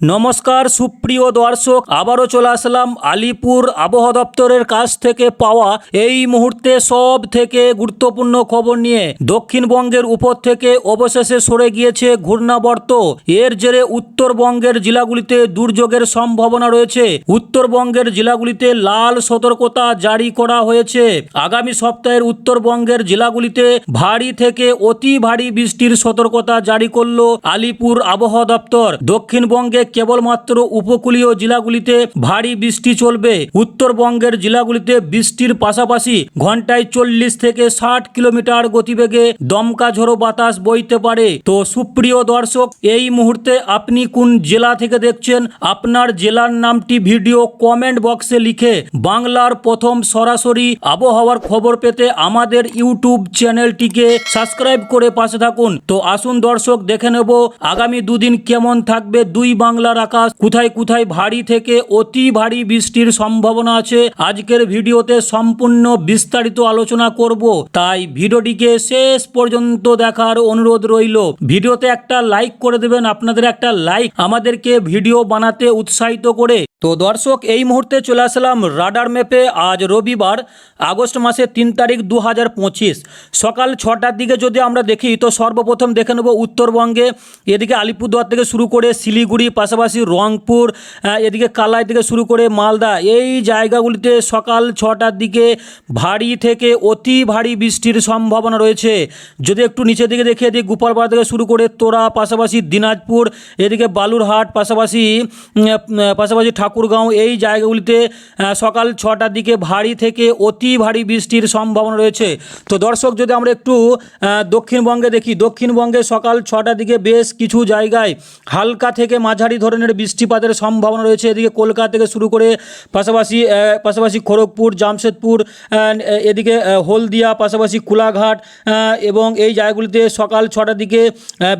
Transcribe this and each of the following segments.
নমস্কার, সুপ্রিয় দর্শক, আবারও চলে আসলাম আলিপুর আবহাওয়া দপ্তরের কাছ থেকে পাওয়া এই মুহূর্তে সব থেকে গুরুত্বপূর্ণ খবর নিয়ে। দক্ষিণবঙ্গের উপর থেকে অবশেষে সরে গিয়েছে ঘূর্ণাবর্ত। এর জেরে উত্তরবঙ্গের জেলাগুলিতে দুর্যোগের সম্ভাবনা রয়েছে। উত্তরবঙ্গের জেলাগুলিতে লাল সতর্কতা জারি করা হয়েছে। আগামী সপ্তাহের উত্তরবঙ্গের জেলাগুলিতে ভারী থেকে অতি ভারী বৃষ্টির সতর্কতা জারি করল আলিপুর আবহাওয়া দপ্তর। দক্ষিণবঙ্গে কেবলমাত্র উপকূলীয় জেলাগুলিতে ভারী বৃষ্টি চলবে। উত্তরবঙ্গের জেলাগুলিতে বৃষ্টির পাশাপাশি ঘন্টায় চল্লিশ থেকে ষাট কিলোমিটার গতিবেগে দমকা ঝোড়ো বাতাস বইতে পারে। তো সুপ্রিয় দর্শক, এই মুহূর্তে আপনি কোন জেলা থেকে দেখছেন? আপনার জেলার নামটি ভিডিও কমেন্ট বক্সে লিখে বাংলার প্রথম সরাসরি আবহাওয়ার খবর পেতে আমাদের ইউটিউব চ্যানেলটিকে সাবস্ক্রাইব করে পাশে থাকুন। তো আসুন দর্শক, দেখে নেব আগামী দুদিন কেমন থাকবে দুই বাংলার আকাশ। কোথায় কোথায় ভারী থেকে অতি ভারী বৃষ্টির সম্ভাবনা আছে, আজকের ভিডিওতে সম্পূর্ণ বিস্তারিত আলোচনা করব। তাই ভিডিওটিকে শেষ পর্যন্ত দেখার অনুরোধ রইল। ভিডিওতে একটা লাইক করে দেবেন, আপনাদের একটা লাইক আমাদেরকে ভিডিও বানাতে উৎসাহিত করে। তো দর্শক, এই মুহূর্তে চলে আসলাম রাডার ম্যাপে। আজ রবিবার, আগস্ট মাসের তিন তারিখ দু হাজার পঁচিশ। সকাল ছটার দিকে যদি আমরা দেখি, তো সর্বপ্রথম দেখে নেব উত্তরবঙ্গে। এদিকে আলিপুরদুয়ার থেকে শুরু করে শিলিগুড়ি পাশাপাশি রংপুর এদিকে কালাই থেকে শুরু করে মালদা, এই জায়গাগুলিতে সকাল ছটার দিকে ভারী থেকে অতি ভারী বৃষ্টির সম্ভাবনা রয়েছে। যদি একটু নিচের দিকে দেখি এদিকে গোপালপাড়া থেকে শুরু করে তোরা, পাশাপাশি দিনাজপুর, এদিকে বালুরহাট, পাশাপাশি পাশাপাশি ঠাকুরগাঁও, এই জায়গাগুলিতে সকাল ছটার দিকে ভারী থেকে অতি ভারী বৃষ্টির সম্ভাবনা রয়েছে। তো দর্শক, যদি আমরা একটু দক্ষিণবঙ্গে দেখি, দক্ষিণবঙ্গে সকাল ছটার দিকে বেশ কিছু জায়গায় হালকা থেকে মাঝারি ধরনের বৃষ্টিপাতের সম্ভাবনা রয়েছে। এদিকে কলকাতা থেকে শুরু করে পাশাপাশি পাশাপাশি খড়গপুর, জামশেদপুর এদিকে হলদিয়া, পাশাপাশি কোলাঘাট এবং এই জায়গাগুলিতে সকাল ছটার দিকে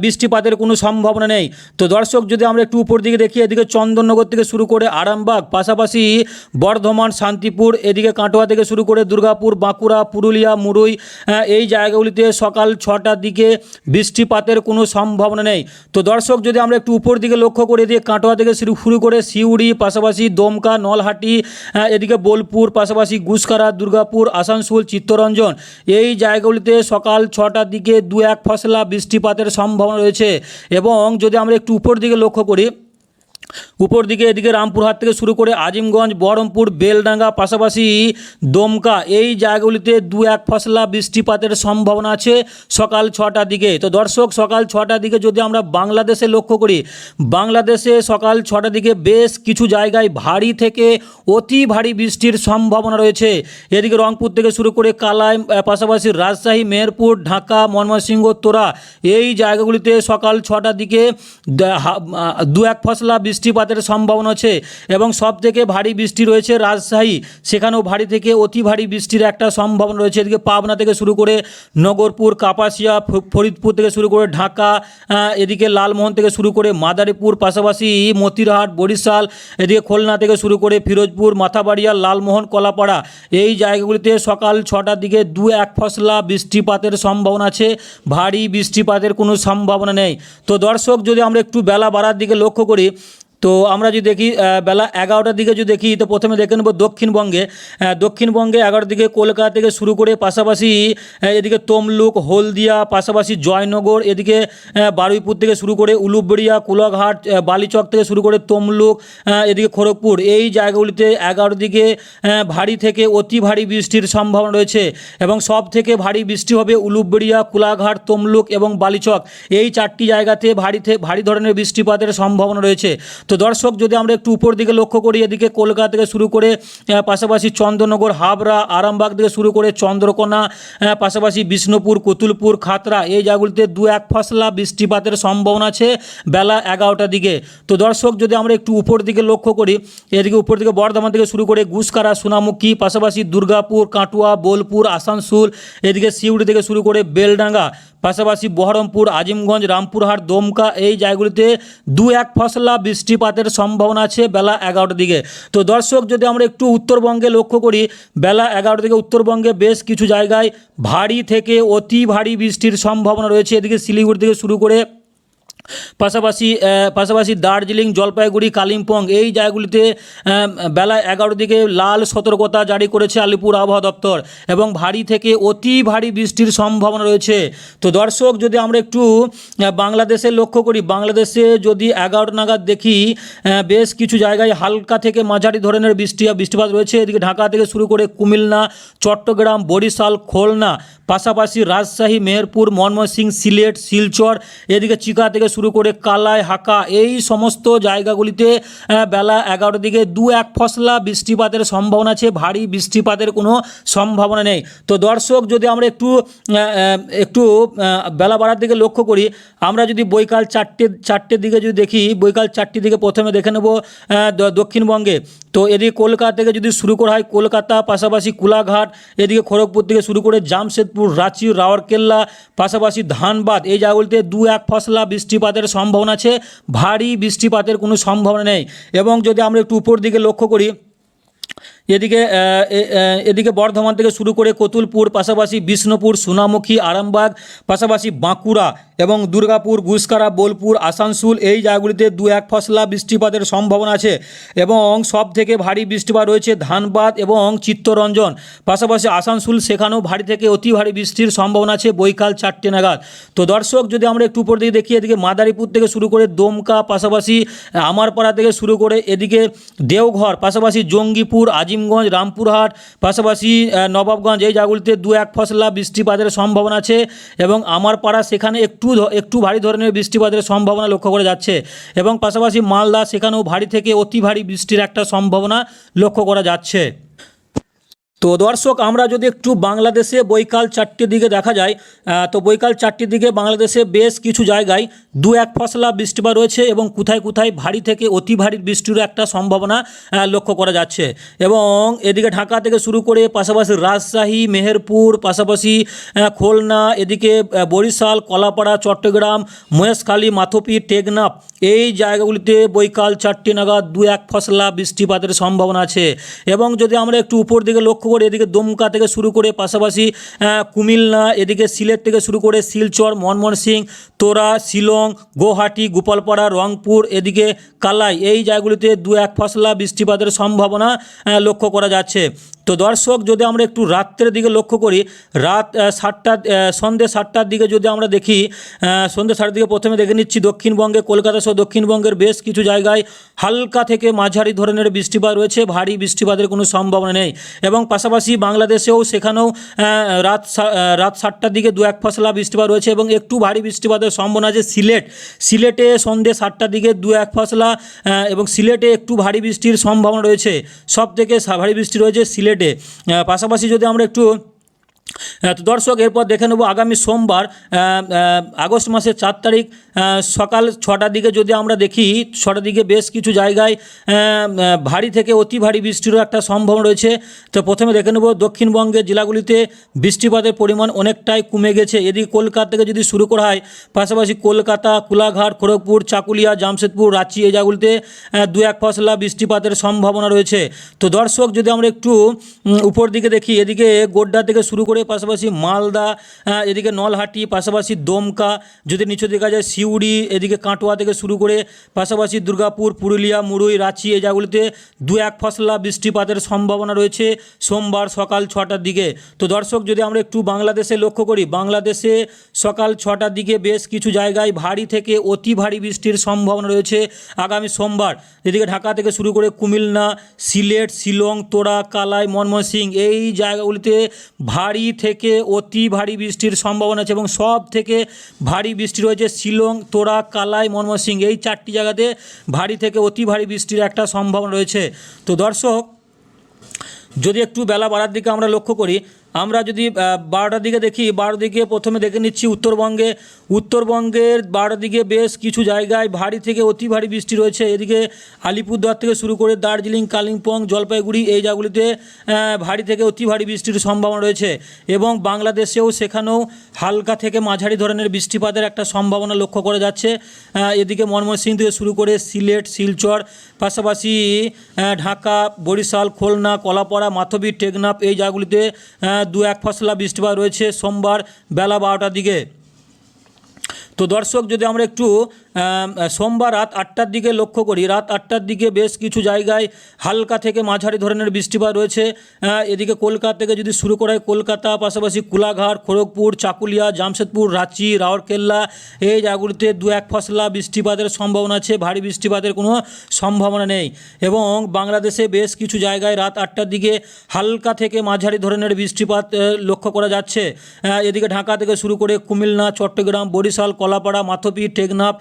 বৃষ্টিপাতের কোনো সম্ভাবনা নেই। তো দর্শক, যদি আমরা একটু উপর দিকে দেখি, এদিকে চন্দননগর থেকে শুরু করে আরামবাগ, পাশাপাশি বর্ধমান, শান্তিপুর, এদিকে কাটোয়া থেকে শুরু করে দুর্গাপুর, বাঁকুড়া, পুরুলিয়া, মুরুই এই জায়গাগুলিতে সকাল ছটার দিকে বৃষ্টিপাতের কোনো সম্ভাবনা নেই। তো দর্শক, যদি আমরা একটু উপর দিকে লক্ষ্য করে দিয়ে কাটোয়া থেকে শুরু করে সিউড়ি, পাশাপাশি দমকা, নলহাটি এদিকে বোলপুর, পাশাপাশি গুসকারা, দুর্গাপুর, আসানসোল, চিত্তরঞ্জন। এই জায়গাগুলিতে সকাল ছটার দিকে দু এক ফসলা বৃষ্টিপাতের সম্ভাবনা রয়েছে। এবং যদি আমরা একটু উপর দিকে লক্ষ্য করি উপর দিকে এদিকে রামপুরহাট থেকে শুরু করে আজিমগঞ্জ, বহরমপুর, বেলডাঙ্গা, পাশাপাশি দমকা, এই জায়গাগুলিতে দু এক ফসলা বৃষ্টিপাতের সম্ভাবনা আছে সকাল ছটার দিকে। তো দর্শক, সকাল ছটার দিকে যদি আমরা বাংলাদেশে লক্ষ্য করি, বাংলাদেশে সকাল ছটার দিকে বেশ কিছু জায়গায় ভারী থেকে অতি ভারী বৃষ্টির সম্ভাবনা রয়েছে। এদিকে রংপুর থেকে শুরু করে কালাই পাশাপাশি রাজশাহী, মেহেরপুর, ঢাকা, ময়মনসিংহ, তোরা, এই জায়গাগুলিতে সকাল ছটার দিকে দা- এক ফসলা বৃষ্টিপাতের সম্ভাবনা আছে এবং সব থেকে ভারী বৃষ্টি রয়েছে রাজশাহী। সেখানেও ভারী থেকে অতি ভারী বৃষ্টির একটা সম্ভাবনা রয়েছে। এদিকে পাবনা থেকে শুরু করে নগরপুর, কাপাসিয়া ফরিদপুর থেকে শুরু করে ঢাকা এদিকে লালমোহন থেকে শুরু করে মাদারীপুর, পাশাপাশি মতিরহাট, বরিশাল, এদিকে খুলনা থেকে শুরু করে ফিরোজপুর, মাথাবাড়িয়া, লালমোহন, কলাপাড়া এই জায়গাগুলিতে সকাল ছটার দিকে দু এক ফসলা বৃষ্টিপাতের সম্ভাবনা আছে। ভারী বৃষ্টিপাতের কোনো সম্ভাবনা নেই। তো দর্শক, যদি আমরা একটু বেলা বাড়ার দিকে লক্ষ্য করি তো আমরা যদি দেখি বেলা এগারোটার দিকে যদি দেখি, তো প্রথমে দেখে নেব দক্ষিণবঙ্গে। দক্ষিণবঙ্গে এগারোটার দিকে কলকাতা থেকে শুরু করে পাশাপাশি এদিকে তমলুক, হলদিয়া, পাশাপাশি জয়নগর, এদিকে বারুইপুর থেকে শুরু করে উলুবেড়িয়া, কুলাঘাট বালিচক থেকে শুরু করে তমলুক এদিকে খড়গপুর। এই জায়গাগুলিতে এগারোর দিকে ভারী থেকে অতি ভারী বৃষ্টির সম্ভাবনা রয়েছে এবং সব থেকে ভারী বৃষ্টি হবে উলুবেড়িয়া, কোলাঘাট, তমলুক এবং বালিচক। এই চারটি জায়গাতে ভারী ভারী ধরনের বৃষ্টিপাতের সম্ভাবনা রয়েছে। তো দর্শক, যদি আমরা একটু উপর দিকে লক্ষ্য করি, এদিকে কলকাতা থেকে শুরু করে পাশাপাশি চন্দ্রনগর, হাবড়া, আরামবাগ থেকে শুরু করে চন্দ্রকোনা পাশাপাশি বিষ্ণুপুর, কতুলপুর খাতরা এই জায়গাগুলিতে দু এক ফসলা বৃষ্টিপাতের সম্ভাবনা আছে বেলা এগারোটার দিকে। তো দর্শক, যদি আমরা একটু উপর দিকে লক্ষ্য করি, এদিকে উপর দিকে বর্ধমান থেকে শুরু করে গুসকারা, সোনামুখী, পাশাপাশি দুর্গাপুর, কাটুয়া, বোলপুর, আসানসোল, এদিকে সিউড়ি থেকে শুরু করে বেলডাঙ্গা, পাশাপাশি বহরমপুর, আজিমগঞ্জ, রামপুরহাট, দমকা, এই জায়গাগুলিতে দু এক ফসলা বৃষ্টিপাতের সম্ভাবনা আছে বেলা এগারোটার দিকে। তো দর্শক, যদি আমরা একটু উত্তরবঙ্গে লক্ষ্য করি, বেলা এগারোটা থেকে উত্তরবঙ্গে বেশ কিছু জায়গায় ভারী থেকে অতি ভারী বৃষ্টির সম্ভাবনা রয়েছে। এদিকে শিলিগুড়ি থেকে শুরু করে পাশাপাশি পাশাপাশি দার্জিলিং, জলপাইগুড়ি, কালিম্পং এই জায়গাগুলিতে বেলা এগারো দিকে লাল সতর্কতা জারি করেছে আলিপুর আবহাওয়া দপ্তর এবং ভারী থেকে অতি ভারী বৃষ্টির সম্ভাবনা রয়েছে। তো দর্শক, যদি আমরা একটু বাংলাদেশে লক্ষ্য করি, বাংলাদেশে যদি এগারো নাগাদ দেখি বেশ কিছু জায়গায় হালকা থেকে মাঝারি ধরনের বৃষ্টি, বৃষ্টিপাত রয়েছে। এদিকে ঢাকা থেকে শুরু করে কুমিল্লা, চট্টগ্রাম, বরিশাল, খুলনা পাশাপাশি রাজশাহী, মেহেরপুর, ময়মনসিং, সিলেট, শিলচর, এদিকে চিকা থেকে শুরু করে কালাই, হাকা এই সমস্ত জায়গাগুলিতে বেলা এগারোর দিকে দু এক ফসলা বৃষ্টিপাতের সম্ভাবনা আছে। ভারী বৃষ্টিপাতের কোনো সম্ভাবনা নেই। তো দর্শক, যদি আমরা একটু একটু বেলা বাড়ার দিকে লক্ষ্য করি, আমরা যদি বৈকাল চারটে, চারটের দিকে যদি দেখি, বৈকাল চারটের দিকে প্রথমে দেখে নেব দক্ষিণবঙ্গে। তো এদিকে কলকাতা থেকে যদি শুরু করা হয়, কলকাতা, পাশাপাশি কোলাঘাট, এদিকে খড়গপুর থেকে শুরু করে জামশেদপুর রাঁচি রাওয়ারকেল্লা পাশাপাশি ধানবাদ। এই জায়গাগুলিতে দু এক ফসলা বৃষ্টিপাতের সম্ভাবনা আছে। ভারী বৃষ্টিপাতের কোনো সম্ভাবনা নেই। এবং যদি আমরা একটু উপর দিকে লক্ষ্য করি এদিকে এদিকে বর্ধমান থেকে শুরু করে কতুলপুর, পাশাপাশি বিষ্ণুপুর, সোনামুখী, আরামবাগ, পাশাপাশি বাঁকুড়া এবং দুর্গাপুর, গুসকারা, বোলপুর, আসানসোল, এই জায়গাগুলিতে দু এক ফসলা বৃষ্টিপাতের সম্ভাবনা আছে এবং সব থেকে ভারী বৃষ্টিপাত রয়েছে ধানবাদ এবং চিত্তরঞ্জন। পাশাপাশি আসানসোল, সেখানেও ভারী থেকে অতি ভারী বৃষ্টির সম্ভাবনা আছে, বৈকাল চারটে নাগাদ। তো দর্শক, যদি আমরা একটু উপর দিকে দেখি, এদিকে মাদারীপুর থেকে শুরু করে দমকা, পাশাপাশি আমারপাড়া থেকে শুরু করে এদিকে দেওঘর, পাশাপাশি জঙ্গিপুর আজিমগঞ্জ, রামপুরহাট, পাশাপাশি নবাবগঞ্জ, এই জায়গাগুলিতে দু এক ফসলা বৃষ্টিপাতের সম্ভাবনা আছে এবং আমার পাড়া সেখানে একটু একটু ভারী ধরনের বৃষ্টিপাতের সম্ভাবনা লক্ষ্য করা যাচ্ছে এবং পাশাপাশি মালদা সেখানেও ভারী থেকে অতি ভারী বৃষ্টির একটা সম্ভাবনা লক্ষ্য করা যাচ্ছে। তো দর্শক, আমরা যদি একটু বাংলাদেশে বৈকাল চারটির দিকে দেখা যায় তো বৈকাল চারটির দিকে বাংলাদেশে বেশ কিছু জায়গায় দু এক ফসলা বৃষ্টিপাত রয়েছে এবং কোথায় কোথায় ভারী থেকে অতি ভারী বৃষ্টির একটা সম্ভাবনা লক্ষ্য করা যাচ্ছে। এবং এদিকে ঢাকা থেকে শুরু করে পাশাপাশি রাজশাহী, মেহেরপুর, পাশাপাশি খুলনা, এদিকে বরিশাল, কলাপাড়া, চট্টগ্রাম, মহেশখালী, মাথপি, টেকনাফ, এই জায়গাগুলিতে বৈকাল চারটি নাগাদ দু এক ফসলা বৃষ্টিপাতের সম্ভাবনা আছে। এবং যদি আমরা একটু উপর দিকে লক্ষ্য করি এদিকে দমকা থেকে শুরু করে পাশাপাশি কুমিল্লা, এদিকে সিলেট থেকে শুরু করে শিলচর, মনমোহন সিং, তোরা, শিলং গুয়াহাটি গোপালপাড়া, রংপুর, এদিকে কালাই, এই জায়গাগুলিতে দু এক ফসলা বৃষ্টিপাতের সম্ভাবনা লক্ষ্য করা যাচ্ছে। তো দর্শক, যদি আমরা একটু রাত্রের দিকে লক্ষ্য করি, রাত সাতটা সন্ধ্যে সাতটার দিকে যদি আমরা দেখি সন্ধ্যে সাতটার দিকে প্রথমে দেখে নিচ্ছি দক্ষিণবঙ্গে, কলকাতা সহ দক্ষিণবঙ্গের বেশ কিছু জায়গায় হালকা থেকে মাঝারি ধরনের বৃষ্টিপাত রয়েছে, ভারী বৃষ্টিপাতের কোনো সম্ভাবনা নেই। এবং পাশাপাশি বাংলাদেশেও সেখানেও রাত রাত সাতটার দিকে দু এক ফসলা বৃষ্টিপাত রয়েছে এবং একটু ভারী বৃষ্টিপাতের সম্ভাবনা আছে সিলেট। সিলেটে সন্ধ্যে সাতটার দিকে দু এক ফসলা এবং সিলেটে একটু ভারী বৃষ্টির সম্ভাবনা রয়েছে। সব থেকে ভারী বৃষ্টি রয়েছে সিলেটে পাশাপাশি যদি আমরা একটু তো দর্শক, এরপর দেখে নেব আগামী সোমবার আগস্ট মাসের চার তারিখ সকাল ছটার দিকে যদি আমরা দেখি, ছটার দিকে বেশ কিছু জায়গায় ভারী থেকে অতি ভারী বৃষ্টিরও একটা সম্ভাবনা রয়েছে। তো প্রথমে দেখে নেব দক্ষিণবঙ্গের জেলাগুলিতে বৃষ্টিপাতের পরিমাণ অনেকটাই কমে গেছে। এদিকে কলকাতা থেকে যদি শুরু করা হয়, পাশাপাশি কলকাতা, কোলাঘাট, খড়গপুর, চাকুলিয়া, জামশেদপুর, রাঁচি, এই জায়গাগুলিতে দু এক ফসলা বৃষ্টিপাতের সম্ভাবনা রয়েছে। তো দর্শক, যদি আমরা একটু উপর দিকে দেখি, এদিকে গোড্ডা থেকে শুরু করে পাশাপাশি মালদা আহ, এদিকে নলহাটি পাশাপাশি দমকা যদি নিচু দিকে যায় সিউড়ি এদিকে কাটোয়া থেকে শুরু করে পাশাপাশি দুর্গাপুর পুরুলিয়া মুরুই রাঁচি এই জায়গাগুলিতে দু এক ফসলা বৃষ্টিপাতের সম্ভাবনা রয়েছে সোমবার সকাল ছটার দিকে। তো দর্শক যদি আমরা একটু বাংলাদেশে লক্ষ্য করি বাংলাদেশে সকাল ছটার দিকে বেশ কিছু জায়গায় ভারী থেকে অতি ভারী বৃষ্টির সম্ভাবনা রয়েছে আগামী সোমবার। এদিকে ঢাকা থেকে শুরু করে কুমিল্লা সিলেট শিলং তোড়া কালাই মনমোহন সিং এই জায়গাগুলিতে ভারী থেকে অতি ভারী বৃষ্টির সম্ভাবনা আছে এবং সব থেকে ভারী বৃষ্টি রয়েছে শিলং, তোরা, কালাই মনমসিং এই চারটি জায়গাতে ভারী থেকে অতি ভারী বৃষ্টির একটা সম্ভাবনা রয়েছে। তো দর্শক, যদি একটু বেলা বাড়ার দিকে আমরা লক্ষ্য করি আমরা যদি বারোটার দিকে দেখি বারোর দিকে প্রথমে দেখে নিচ্ছি উত্তরবঙ্গে। উত্তরবঙ্গের বারোটার দিকে বেশ কিছু জায়গায় ভারী থেকে অতি ভারী বৃষ্টি রয়েছে। এদিকে আলিপুরদুয়ার থেকে শুরু করে দার্জিলিং, কালিম্পং, জলপাইগুড়ি এই জায়গাগুলিতে ভারী থেকে অতি ভারী বৃষ্টির সম্ভাবনা রয়েছে এবং বাংলাদেশেও সেখানেও হালকা থেকে মাঝারি ধরনের বৃষ্টিপাতের একটা সম্ভাবনা লক্ষ্য করা যাচ্ছে। এদিকে মনমোহন সিং থেকে শুরু করে সিলেট, শিলচর, পাশাপাশি ঢাকা, বরিশাল, খুলনা, কলাপাড়া, মাথবি, টেকনাফ এই জায়গাগুলিতে দু এক ফসলা বৃষ্টিপাত রয়েছে সোমবার বেলা বারোটার দিকে। তো দর্শক যদি আমরা একটু সোমবার রাত আটটার দিকে লক্ষ্য করি। রাত আটটার দিকে বেশ কিছু জায়গায় হালকা থেকে মাঝারি ধরনের বৃষ্টিপাত রয়েছে। এদিকে কলকাতা থেকে যদি শুরু করা হয়, কলকাতা, পাশাপাশি কোলাঘাট, খড়গপুর, চাকুলিয়া, জামশেদপুর, রাঁচি, রাউরকেল্লা, এই জায়গাগুলিতে দু এক ফসলা বৃষ্টিপাতের সম্ভাবনা আছে। ভারী বৃষ্টিপাতের কোনো সম্ভাবনা নেই। এবং বাংলাদেশে বেশ কিছু জায়গায় রাত আটটার দিকে হালকা থেকে মাঝারি ধরনের বৃষ্টিপাত লক্ষ্য করা যাচ্ছে। এদিকে ঢাকা থেকে শুরু করে কুমিল্লা, চট্টগ্রাম, বরিশাল, কলাপাড়া, মাথপি, টেকনাফ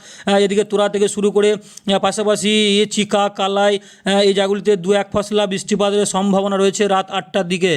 এদিকে তোরা থেকে শুরু করে পাশাপাশি চিকা, কালাই এই জায়গাগুলিতে দু এক ফসলা বৃষ্টিপাতের সম্ভাবনা রয়েছে রাত আটটার দিকে।